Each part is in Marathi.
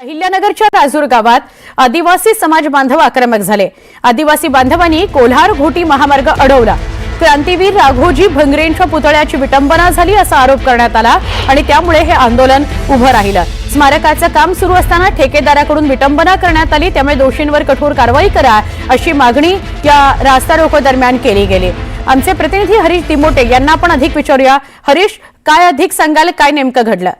अहिल्यानगरच्या राजूर गावात आदिवासी समाज बांधव आक्रमक झाले. आदिवासी बांधवांनी कोल्हार घोटी महामार्ग अडवला. क्रांतीवीर राघोजी भंगरेंच्या पुतळ्याची विटंबना झाली असा आरोप करण्यात आला आणि त्यामुळे हे आंदोलन उभं राहिलं. स्मारकाचं काम सुरू असताना ठेकेदाराकडून विटंबना करण्यात आली त्यामुळे दोषींवर कठोर कारवाई करा अशी मागणी या रास्ता रोको दरम्यान केली गेली. आमचे प्रतिनिधी हरीश तिमोटे यांना आपण अधिक विचारूया. हरीश काय अधिक सांगाल काय नेमकं घडलं?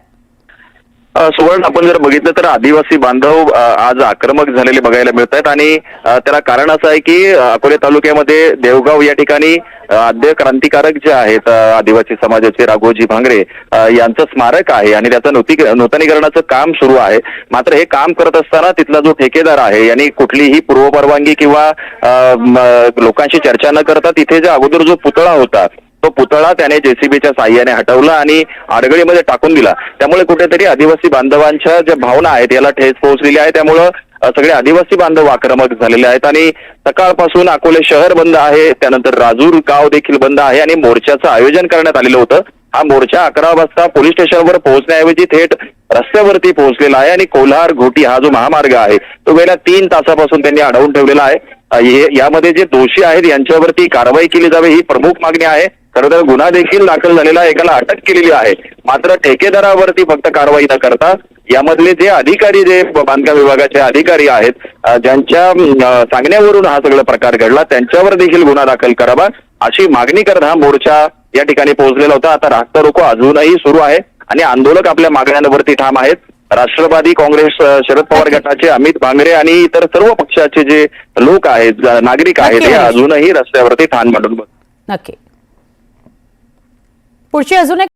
सुवर्ण आपण जर बघितलं तर आदिवासी बांधव आज आक्रमक झालेले बघायला मिळत आहेत आणि त्याला कारण असं आहे की अकोले तालुक्यामध्ये देवगाव या ठिकाणी आद्य क्रांतिकारक जे आहेत आदिवासी समाजाचे राघोजी भांगरे यांचं स्मारक आहे आणि त्याचं नूती नूतनीकरणाचं काम सुरू आहे. मात्र हे काम करत असताना तिथला जो ठेकेदार आहे यांनी कुठलीही पूर्वपरवानगी किंवा लोकांशी चर्चा न करता तिथे जे अगोदर जो पुतळा होता तो पुतळा त्याने जेसीबीच्या साह्याने हटवला आणि आडगळीमध्ये टाकून दिला. त्यामुळे कुठेतरी आदिवासी बांधवांच्या ज्या भावना आहेत याला ठेस पोहोचलेली आहे. त्यामुळं सगळे आदिवासी बांधव आक्रमक झालेले आहेत आणि सकाळपासून अकोले शहर बंद आहे. त्यानंतर राजूर गाव देखील बंद आहे आणि मोर्चाचं आयोजन करण्यात आलेलं होतं. हा मोर्चा अकरा वाजता पोलीस स्टेशनवर पोहोचण्याऐवजी थेट रस्त्यावरती पोहोचलेला आहे आणि कोल्हार घोटी हा जो महामार्ग आहे तो गेल्या तीन तासापासून त्यांनी अडवून ठेवलेला आहे. यामध्ये जे दोषी आहेत यांच्यावरती कारवाई केली जावी ही प्रमुख मागणी आहे. खरं तर गुन्हा देखील दाखल झालेला. एकाला अटक केलेली आहे मात्र ठेकेदारावरती फक्त कारवाई न करता यामधले जे अधिकारी जे बांधकाम विभागाचे अधिकारी आहेत ज्यांच्या सांगण्यावरून हा सगळा प्रकार घडला त्यांच्यावर देखील गुन्हा दाखल करावा अशी मागणी करत हा मोर्चा या ठिकाणी पोहोचलेला होता आता रास्ता रोको अजूनही सुरू आहे आणि आंदोलक आपल्या मागण्यांवरती ठाम आहेत राष्ट्रवादी काँग्रेस शरद पवार गटाचे अमित भांगरे आणि इतर सर्व पक्षाचे जे लोक आहेत नागरिक आहेत हे हरीश. अजूनही रस्त्यावरती ठाण मांडून. नक्की पुढची अजून एक